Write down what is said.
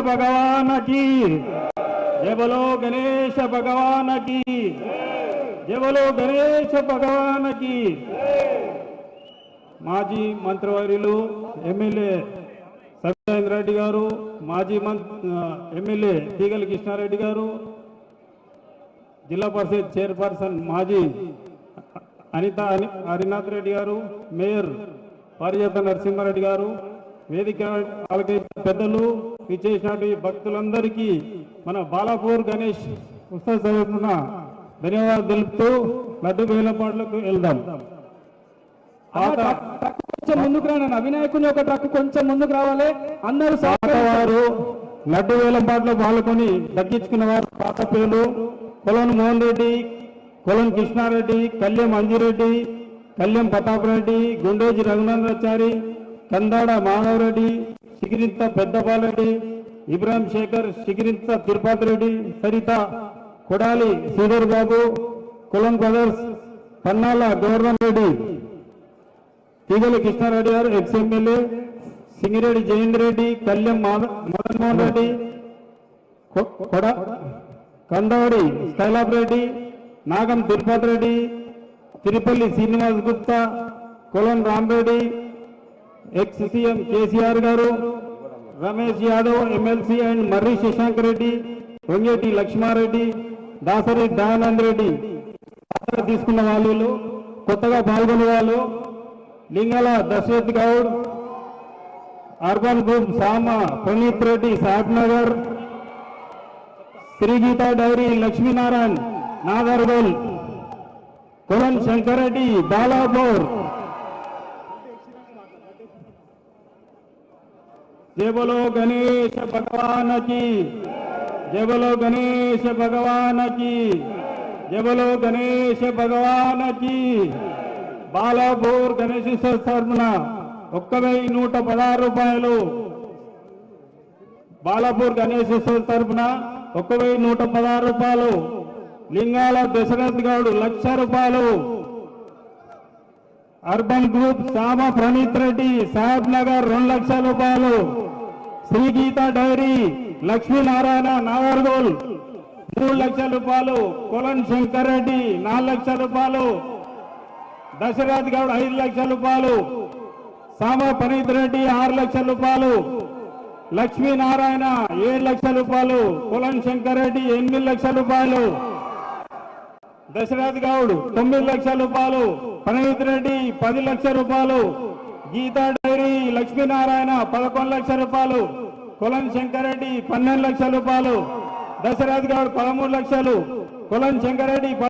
भगवान की जय बोलो गणेश भगवान की जय बोलो गणेश भगवान की మాజీ మంత్రివర్యులు ఎమ్మెల్యే సత్యేంద్ర రెడ్డి గారు మాజీ మంత్ ఎమ్మెల్యే తీగల కృష్ణారెడ్డి గారు జిల్లా పరిషత్ చైర్పర్సన్ మాజీ అనిత అని హరినాథ్ రెడ్డి గారు మేయర్ పారిజాత నరసింహారెడ్డి గారు వేదిక ఆలకించిన పెద్దలు ఇచ్చేసినటువంటి భక్తులందరికీ మన బాలాపూర్ గణేష్ ఉత్సవ తరఫున ధన్యవాదాలు తెలుపుతూ లడ్డు వేలపాట్లకు వెళ్దాం. కొంచెం ముందుకు రాను వినాయకుని ఒక ట్రక్ కొంచెం ముందుకు రావాలి. అందరూ పాతవారు లడ్డు వేలంపాట్లో పాల్గొని దక్కించుకున్న వారు పాత పేర్లు కొలను మోహన్ రెడ్డి కొలను కృష్ణారెడ్డి కళ్యాణ్ మంజురెడ్డి కళ్యాణ్ ప్రతాప్ రెడ్డి గుండేజీ రఘునందాచారి కందాడ మాధవరెడ్డి సిగిరింత పెద్దపాలరెడ్డి ఇబ్రాహిం శేఖర్ సిగిరింత తిరుపతి రెడ్డి సరిత కొడాలి శ్రీధర్ బాబు కులం బ్రదర్స్ పన్నాల గోవర్ధన్ రెడ్డి తీగల కృష్ణారెడ్డి గారు ఎక్స్ ఎమ్మెల్యే సింగిరెడ్డి జయేందర్ రెడ్డి కళ్యాణ్ మాధ- మదన్ మోహన్ రెడ్డి కొ- కొడ కందవడి శైలాబ్ రెడ్డి నాగం తిరుపతి రెడ్డి తిరుపల్లి శ్రీనివాస్ గుప్తా కొలం రాంరెడ్డి ఎక్స్ సీఎం కేసీఆర్ గారు రమేష్ యాదవ్ ఎమ్మెల్సీ అండ్ మర్రి శశాంక్ రెడ్డి వంగేటి లక్ష్మారెడ్డి దాసరి దయానంద్ రెడ్డి తీసుకున్న వాళ్ళు కొత్తగా పాల్గొనే వాళ్ళు Lingala Dasharath Goud urban group Sama Praneeth Reddy Sahab Nagar Sri Geetha dairy Lakshminarayan Nagargol Kolam Shankar Reddy Balapur జబలో బోలో గణేష భగవాన్కి జయ బోలో గణేష భగవాన్కి గణేష భగవాన్ బాలాపూర్ గణేశేశ్వర తరఫున ఒక్క వెయ్యి నూట పదహారు రూపాయలు. బాలాపూర్ గణేశేశ్వర తరఫున ఒక్క వెయ్యి నూట పదహారు రూపాయలు. లింగాల దశరథ్ గౌడ్ లక్ష రూపాయలు. అర్బన్ గ్రూప్ సామ ప్రణీత్ రెడ్డి సాహెబ్ నగర్ రెండు లక్షల రూపాయలు. శ్రీ గీత డైరీ లక్ష్మీనారాయణ నాగర్గోల్ మూడు లక్షల రూపాయలు. కొలన్ శంకర్ రెడ్డి నాలుగు లక్షల రూపాయలు. దశరథ్ గౌడ్ ఐదు లక్షల రూపాయలు. సామ పనీత్ రెడ్డి ఆరు లక్షల రూపాయలు. లక్ష్మీనారాయణ ఏడు లక్షల రూపాయలు. కులం శంకర్ రెడ్డి ఎనిమిది లక్షల రూపాయలు. దశరథ్ గౌడ్ తొమ్మిది లక్షల రూపాయలు. పనీత్ రెడ్డి పది లక్షల రూపాయలు. గీతా డైరీ లక్ష్మీనారాయణ పదకొండు లక్షల రూపాయలు కులం శంకరెడ్డి పన్నెండు లక్షల రూపాయలు దశరథ్ గౌడ్ పదమూడు లక్షలు కులం శంకరెడ్డి